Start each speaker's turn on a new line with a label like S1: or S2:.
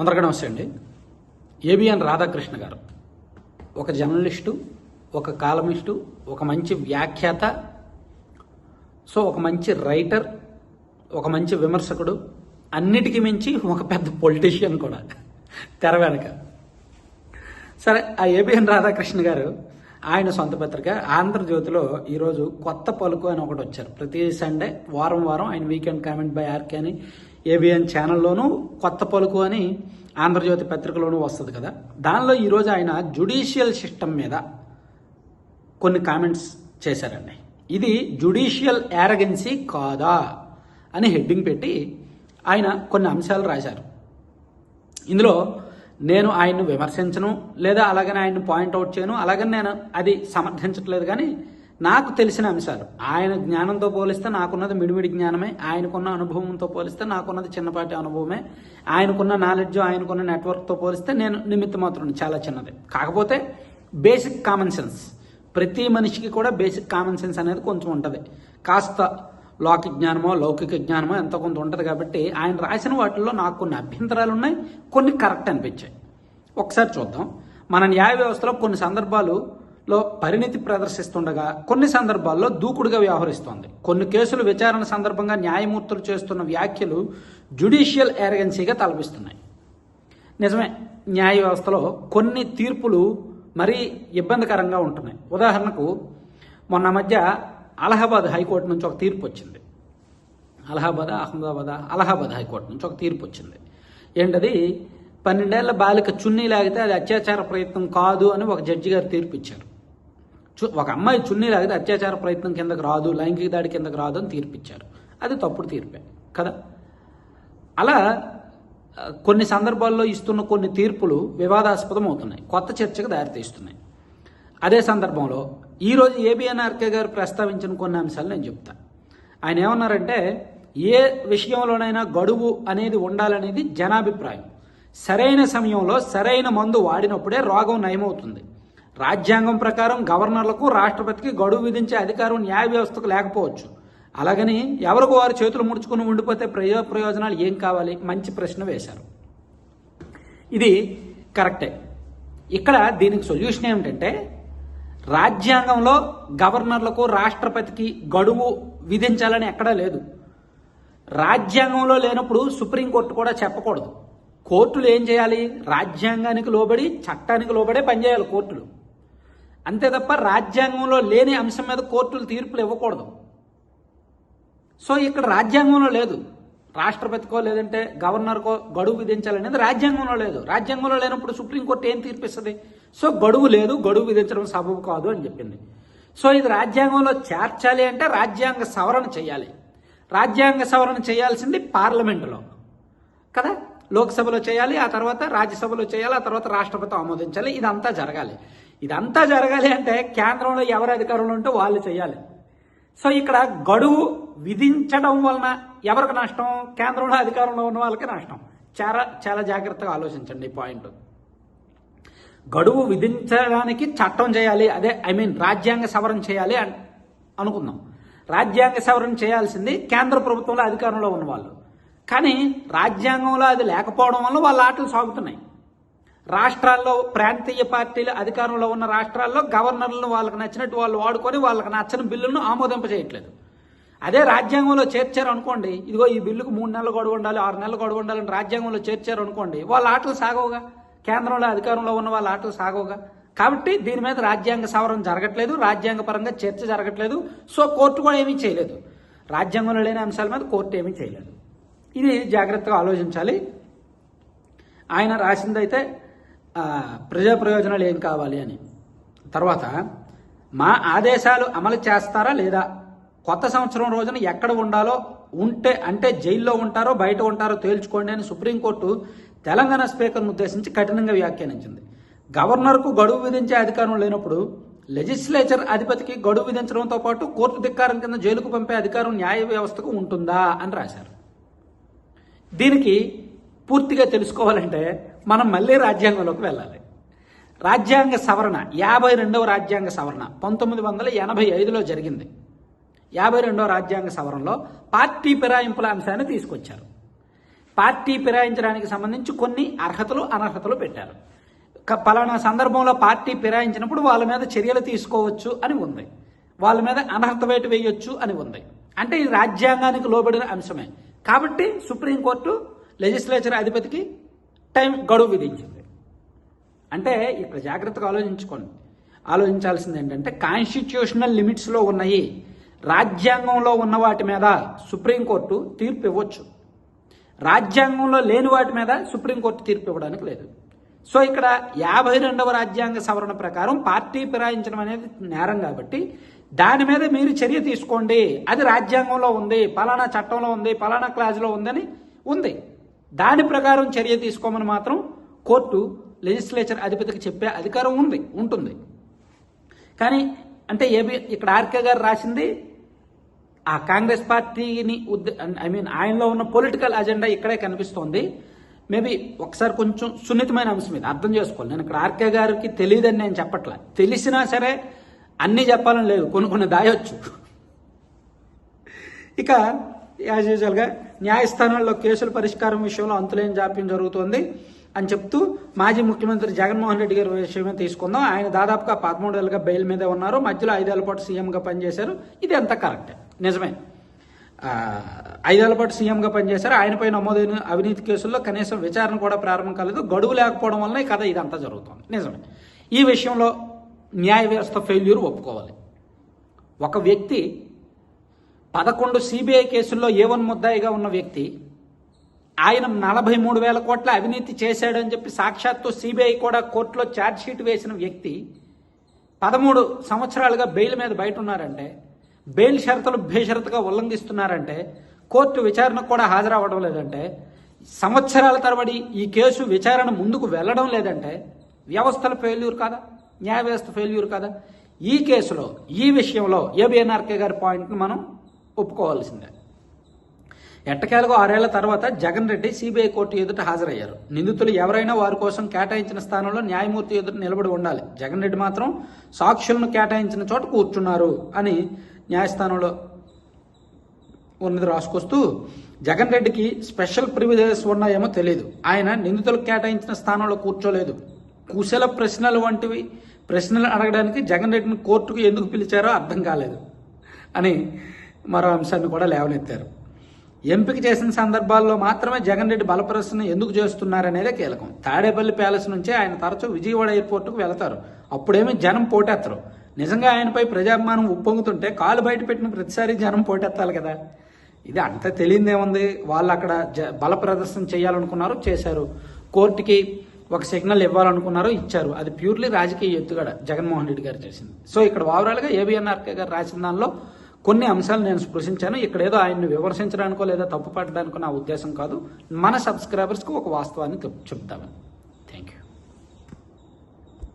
S1: అందరికీ నమస్తే అండి. ఏబిఎన్ రాధాకృష్ణ గారు. ఒక జర్నలిస్టు ఒక కాలమిస్టు ఒక మంచి వ్యాఖ్యాత సో ఒక మంచి రైటర్ ఒక మంచి విమర్శకుడు అన్నిటికీ మించి ఒక పెద్ద పొలిటీషియన్ కూడా తెర వెనక. సరే ఆ ఏబిఎన్ రాధాకృష్ణ గారు ఆయన సొంత పత్రిక ఆంధ్రజ్యోతిలో ఈరోజు కొత్త పలుకు అని ఒకటి వచ్చారు. ప్రతి సండే వారం వారం ఆయన వీకెండ్ కామెంట్ బై ఆర్కే అని ఏబిఎన్ ఛానల్లోనూ కొత్త పలుకు అని ఆంధ్రజ్యోతి పత్రికలోనూ వస్తుంది కదా. దానిలో ఈరోజు ఆయన జుడిషియల్ సిస్టమ్ మీద కొన్ని కామెంట్స్ చేశారండి. ఇది జుడిషియల్ యారగెన్సీ కాదా అని హెడ్డింగ్ పెట్టి ఆయన కొన్ని అంశాలు రాశారు. ఇందులో నేను ఆయన్ను విమర్శించను లేదా అలాగని ఆయన్ని పాయింట్అవుట్ చేయను అలాగని నేను అది సమర్థించట్లేదు కానీ నాకు తెలిసిన అంశాలు. ఆయన జ్ఞానంతో పోలిస్తే నాకున్నది మిడిమిడి జ్ఞానమే ఆయనకున్న అనుభవంతో పోలిస్తే నాకున్నది చిన్నపాటి అనుభవమే ఆయనకున్న నాలెడ్జ్ ఆయనకున్న నెట్వర్క్తో పోలిస్తే నేను నిమిత్త మాత్రం చాలా చిన్నది. కాకపోతే బేసిక్ కామన్ సెన్స్ ప్రతి మనిషికి కూడా బేసిక్ కామన్ సెన్స్ అనేది కొంచెం ఉంటుంది. కాస్త లోక జ్ఞానమో లౌకిక జ్ఞానమో ఎంత కొంత ఉంటుంది కాబట్టి ఆయన రాసిన వాటిల్లో నాకు కొన్ని అభ్యంతరాలు ఉన్నాయి కొన్ని కరెక్ట్ అనిపించాయి. ఒకసారి చూద్దాం. మన న్యాయ వ్యవస్థలో కొన్ని సందర్భాలు లో పరిణితి ప్రదర్శిస్తుండగా కొన్ని సందర్భాల్లో దూకుడుగా వ్యవహరిస్తోంది. కొన్ని కేసులు విచారణ సందర్భంగా న్యాయమూర్తులు చేస్తున్న వ్యాఖ్యలు జ్యుడిషియల్ ఏరగెన్సీగా తలపిస్తున్నాయి. నిజమే న్యాయ వ్యవస్థలో కొన్ని తీర్పులు మరీ ఇబ్బందికరంగా ఉంటున్నాయి. ఉదాహరణకు మొన్న మధ్య అలహాబాద్ హైకోర్టు నుంచి ఒక తీర్పు వచ్చింది. అలహాబాద్ అహ్మదాబాద్ అలహాబాద్ హైకోర్టు నుంచి ఒక తీర్పు వచ్చింది. ఏంటది? పన్నెండేళ్ళ బాలిక చున్నీ లాగితే అది అత్యాచార ప్రయత్నం కాదు అని ఒక జడ్జి గారు తీర్పు ఇచ్చారు. ఒక అమ్మాయి చున్నీ లాగితే అత్యాచార ప్రయత్నం కిందకు రాదు లైంగిక దాడి కిందకు రాదు అని తీర్పిచ్చారు. అది తప్పుడు తీర్పే కదా? అలా కొన్ని సందర్భాల్లో ఇస్తున్న కొన్ని తీర్పులు వివాదాస్పదం అవుతున్నాయి కొత్త చర్చకు దారితీస్తున్నాయి. అదే సందర్భంలో ఈరోజు ఏబిఎన్ఆర్కే గారు ప్రస్తావించిన కొన్ని అంశాలు నేను చెప్తా. ఆయన ఏమన్నారంటే ఏ విషయంలోనైనా గడువు అనేది ఉండాలనేది జనాభిప్రాయం. సరైన సమయంలో సరైన మందు వాడినప్పుడే రోగం నయమవుతుంది. రాజ్యాంగం ప్రకారం గవర్నర్లకు రాష్ట్రపతికి గడువు విధించే అధికారం న్యాయ వ్యవస్థకు లేకపోవచ్చు. అలాగని ఎవరికి వారు చేతులు ముడుచుకుని ఉండిపోతే ప్రయో ప్రయోజనాలు ఏం కావాలి? మంచి ప్రశ్న వేశారు. ఇది కరెక్టే. ఇక్కడ దీనికి సొల్యూషన్ ఏమిటంటే రాజ్యాంగంలో గవర్నర్లకు రాష్ట్రపతికి గడువు విధించాలని ఎక్కడా లేదు. రాజ్యాంగంలో లేనప్పుడు సుప్రీంకోర్టు కూడా చెప్పకూడదు. కోర్టులు ఏం చేయాలి? రాజ్యాంగానికి లోబడి చట్టానికి లోబడే పనిచేయాలి కోర్టులు. అంతే తప్ప రాజ్యాంగంలో లేని అంశం మీద కోర్టులు తీర్పులు ఇవ్వకూడదు. సో ఇక్కడ రాజ్యాంగంలో లేదు. రాష్ట్రపతికో లేదంటే గవర్నర్కో గడువు విధించాలనేది రాజ్యాంగంలో లేదు. రాజ్యాంగంలో లేనప్పుడు సుప్రీంకోర్టు ఏం తీర్పిస్తుంది? సో గడువు లేదు గడువు విధించడం సబబు కాదు అని చెప్పింది. సో ఇది రాజ్యాంగంలో చేర్చాలి అంటే రాజ్యాంగ సవరణ చేయాలి. రాజ్యాంగ సవరణ చేయాల్సింది పార్లమెంటులో. కదా? లోక్సభలో చేయాలి ఆ తర్వాత రాజ్యసభలో చేయాలి ఆ తర్వాత రాష్ట్రపతి ఆమోదించాలి ఇదంతా జరగాలి. ఇదంతా జరగాలి అంటే కేంద్రంలో ఎవరు అధికారంలో ఉంటే వాళ్ళు చేయాలి. సో ఇక్కడ గడువు విధించడం వలన ఎవరికి నష్టం? కేంద్రంలో అధికారంలో ఉన్న వాళ్ళకి నష్టం. చాలా చాలా జాగ్రత్తగా ఆలోచించండి ఈ పాయింట్. గడువు విధించడానికి చట్టం చేయాలి. అదే ఐ మీన్ రాజ్యాంగ సవరణ చేయాలి అని అనుకుందాం. రాజ్యాంగ సవరణ చేయాల్సింది కేంద్ర ప్రభుత్వంలో అధికారంలో ఉన్న వాళ్ళు. కానీ రాజ్యాంగంలో అది లేకపోవడం వల్ల వాళ్ళ ఆటలు సాగుతున్నాయి. రాష్ట్రాల్లో ప్రాంతీయ పార్టీలు అధికారంలో ఉన్న రాష్ట్రాల్లో గవర్నర్లను వాళ్ళకి నచ్చినట్టు వాళ్ళు వాడుకొని వాళ్ళకి నచ్చని బిల్లులను ఆమోదింపజేయట్లేదు. అదే రాజ్యాంగంలో చేర్చారు అనుకోండి ఇదిగో ఈ బిల్లుకు మూడు నెలలు గొడవ ఉండాలి ఆరు నెలలు గొడవ ఉండాలని రాజ్యాంగంలో చేర్చారు అనుకోండి వాళ్ళ ఆటలు సాగవుగా. కేంద్రంలో అధికారంలో ఉన్న వాళ్ళ ఆటలు సాగవుగా. కాబట్టి దీని మీద రాజ్యాంగ సవరణ జరగట్లేదు రాజ్యాంగ పరంగా చర్చ జరగట్లేదు. సో కోర్టు కూడా ఏమీ చేయలేదు. రాజ్యాంగంలో లేని అంశాల మీద కోర్టు ఏమీ చేయలేదు. ఇది జాగ్రత్తగా ఆలోచించాలి. ఆయన రాసిందైతే ప్రజా ప్రయోజనాలు ఏం కావాలి అని. తర్వాత మా ఆదేశాలు అమలు చేస్తారా లేదా? కొత్త సంవత్సరం రోజున ఎక్కడ ఉండాలో ఉంటే అంటే జైల్లో ఉంటారో బయట ఉంటారో తేల్చుకోండి అని సుప్రీంకోర్టు తెలంగాణ స్పీకర్ను ఉద్దేశించి కఠినంగా వ్యాఖ్యానించింది. గవర్నర్కు గడువు విధించే అధికారం లేనప్పుడు లెజిస్లేచర్ అధిపతికి గడువు విధించడంతో పాటు కోర్టు ధిక్కారం కింద జైలుకు పంపే అధికారం న్యాయ వ్యవస్థకు ఉంటుందా అని రాశారు. దీనికి పూర్తిగా తెలుసుకోవాలంటే మనం మళ్ళీ రాజ్యాంగంలోకి వెళ్ళాలి. రాజ్యాంగ సవరణ యాభై రెండవ రాజ్యాంగ సవరణ పంతొమ్మిది వందల ఎనభై ఐదులో జరిగింది. యాభై రెండవ రాజ్యాంగ సవరణలో పార్టీ ఫిరాయింపుల అంశాన్ని తీసుకొచ్చారు. పార్టీ ఫిరాయించడానికి సంబంధించి కొన్ని అర్హతలు అనర్హతలు పెట్టారు. పలానా సందర్భంలో పార్టీ ఫిరాయించినప్పుడు వాళ్ళ మీద చర్యలు తీసుకోవచ్చు అని ఉంది. వాళ్ళ మీద అనర్హత వేటు వేయొచ్చు అని ఉంది. అంటే ఇది రాజ్యాంగానికి లోబడిన అంశమే. కాబట్టి సుప్రీంకోర్టు లెజిస్లేచర్ అధిపతికి టైం గడువు విధించింది. అంటే ఇక్కడ జాగ్రత్తగా ఆలోచించుకోండి. ఆలోచించాల్సింది ఏంటంటే కాన్స్టిట్యూషనల్ లిమిట్స్లో ఉన్నాయి. రాజ్యాంగంలో ఉన్న వాటి మీద సుప్రీంకోర్టు తీర్పు ఇవ్వచ్చు. రాజ్యాంగంలో లేని వాటి మీద సుప్రీంకోర్టు తీర్పు ఇవ్వడానికి లేదు. సో ఇక్కడ యాభై రెండవ రాజ్యాంగ సవరణ ప్రకారం పార్టీ ఫిరాయించడం అనేది నేరం కాబట్టి దాని మీద మీరు చర్య తీసుకోండి. అది రాజ్యాంగంలో ఉంది పలానా చట్టంలో ఉంది పలానా క్లాజ్లో ఉందని ఉంది. దాని ప్రకారం చర్య తీసుకోమని మాత్రం కోర్టు లెజిస్లేచర్ అధిపతికి చెప్పే అధికారం ఉంది ఉంటుంది. కానీ అంటే ఏబి ఇక్కడ ఆర్కే గారు రాసింది ఆ కాంగ్రెస్ పార్టీని ఐ మీన్ ఆయనలో ఉన్న పొలిటికల్ అజెండా ఇక్కడే కనిపిస్తోంది. మేబీ ఒకసారి కొంచెం సున్నితమైన అంశం ఇది అర్థం చేసుకోవాలి. నేను ఇక్కడ ఆర్కే గారికి తెలియదని నేను చెప్పట్లా. తెలిసినా సరే అన్నీ చెప్పాలని లేదు. కొన్ని కొన్ని దాయొచ్చు. ఇక యాజ్ యూజువల్గా న్యాయస్థానాల్లో కేసుల పరిష్కారం విషయంలో అంతులేని జాప్యం జరుగుతోంది అని చెప్తూ మాజీ ముఖ్యమంత్రి జగన్మోహన్ రెడ్డి గారి విషయమే తీసుకుందాం. ఆయన దాదాపుగా పదమూడేళ్ళుగా బెయిల్ మీదే ఉన్నారు. మధ్యలో ఐదేళ్ళ పాటు సీఎంగా పనిచేశారు. ఇది అంతా కరెక్టే. నిజమే. ఐదేళ్ళ పాటు సీఎంగా పనిచేశారు. ఆయనపై నమోదైన అవినీతి కేసుల్లో కనీసం విచారణ కూడా ప్రారంభం కాలేదు. గడువు లేకపోవడం వల్ల ఈ కథ ఇదంతా జరుగుతుంది. నిజమే. ఈ విషయంలో న్యాయ వ్యవస్థ ఫెయిల్యూర్ ఒప్పుకోవాలి. ఒక వ్యక్తి పదకొండు సిబిఐ కేసుల్లో ఏ వన్ ముద్దాయిగా ఉన్న వ్యక్తి ఆయన నలభై మూడు వేల కోట్ల అవినీతి చేశాడని చెప్పి సాక్షాత్తు సిబిఐ కూడా కోర్టులో ఛార్జ్షీట్ వేసిన వ్యక్తి పదమూడు సంవత్సరాలుగా బెయిల్ మీద బయట ఉన్నారంటే బెయిల్ షరతులు బేషరతుగా ఉల్లంఘిస్తున్నారంటే కోర్టు విచారణకు కూడా హాజరవ్వడం లేదంటే సంవత్సరాల తరబడి ఈ కేసు విచారణ ముందుకు వెళ్ళడం లేదంటే వ్యవస్థల ఫెయిల్యూర్ కాదా? న్యాయ వ్యవస్థ ఫెయిల్యూర్ కాదా? ఈ కేసులో ఈ విషయంలో ఏబిఎన్ఆర్కే గారి పాయింట్ను మనం ఒప్పుకోవాల్సిందే. ఎట్టకేలకు ఆరేళ్ళ తర్వాత జగన్ రెడ్డి సిబిఐ కోర్టు ఎదుట హాజరయ్యారు. నిందితులు ఎవరైనా వారి కోసం కేటాయించిన స్థానంలో న్యాయమూర్తి ఎదుట నిలబడి ఉండాలి. జగన్ రెడ్డి మాత్రం సాక్షులను కేటాయించిన చోట కూర్చున్నారు అని న్యాయస్థానంలో ఉన్నది రాసుకొస్తూ జగన్ రెడ్డికి స్పెషల్ ప్రివిలేజెస్ ఉన్నాయేమో తెలియదు ఆయన నిందితులకు కేటాయించిన స్థానంలో కూర్చోలేదు. కుశల ప్రశ్నలు వంటివి ప్రశ్నలు అడగడానికి జగన్ రెడ్డిని కోర్టుకు ఎందుకు పిలిచారో అర్థం కాలేదు అని మరో అంశాన్ని కూడా లేవనెత్తారు. ఎంపిక చేసిన సందర్భాల్లో మాత్రమే జగన్ రెడ్డి బలప్రదర్శన ఎందుకు చేస్తున్నారనేదే కీలకం. తాడేపల్లి ప్యాలెస్ నుంచే ఆయన తరచూ విజయవాడ ఎయిర్పోర్ట్కు వెళతారు. అప్పుడేమీ జనం పోటెత్తరు. నిజంగా ఆయనపై ప్రజాభిమానం ఉప్పొంగుతుంటే కాలు బయట పెట్టిన ప్రతిసారి జనం పోటెత్తాలి కదా. ఇది అంత తెలియదేముంది? వాళ్ళు అక్కడ జ బల ప్రదర్శన చేయాలనుకున్నారు చేశారు. కోర్టుకి ఒక సిగ్నల్ ఇవ్వాలనుకున్నారు ఇచ్చారు. అది ప్యూర్లీ రాజకీయ ఎత్తుగడ జగన్మోహన్ రెడ్డి గారు చేసింది. సో ఇక్కడ ఓవరాల్గా ఏబిఎన్ఆర్కే గారు రాసిన దానిలో కొన్ని అంశాలు నేను స్పృశించాను. ఇక్కడ ఏదో ఆయన్ని విమర్శించడానికో లేదా తప్పు పట్టడానికో నా ఉద్దేశం కాదు. మన సబ్స్క్రైబర్స్కి ఒక వాస్తవాన్ని చెప్- చెప్తామని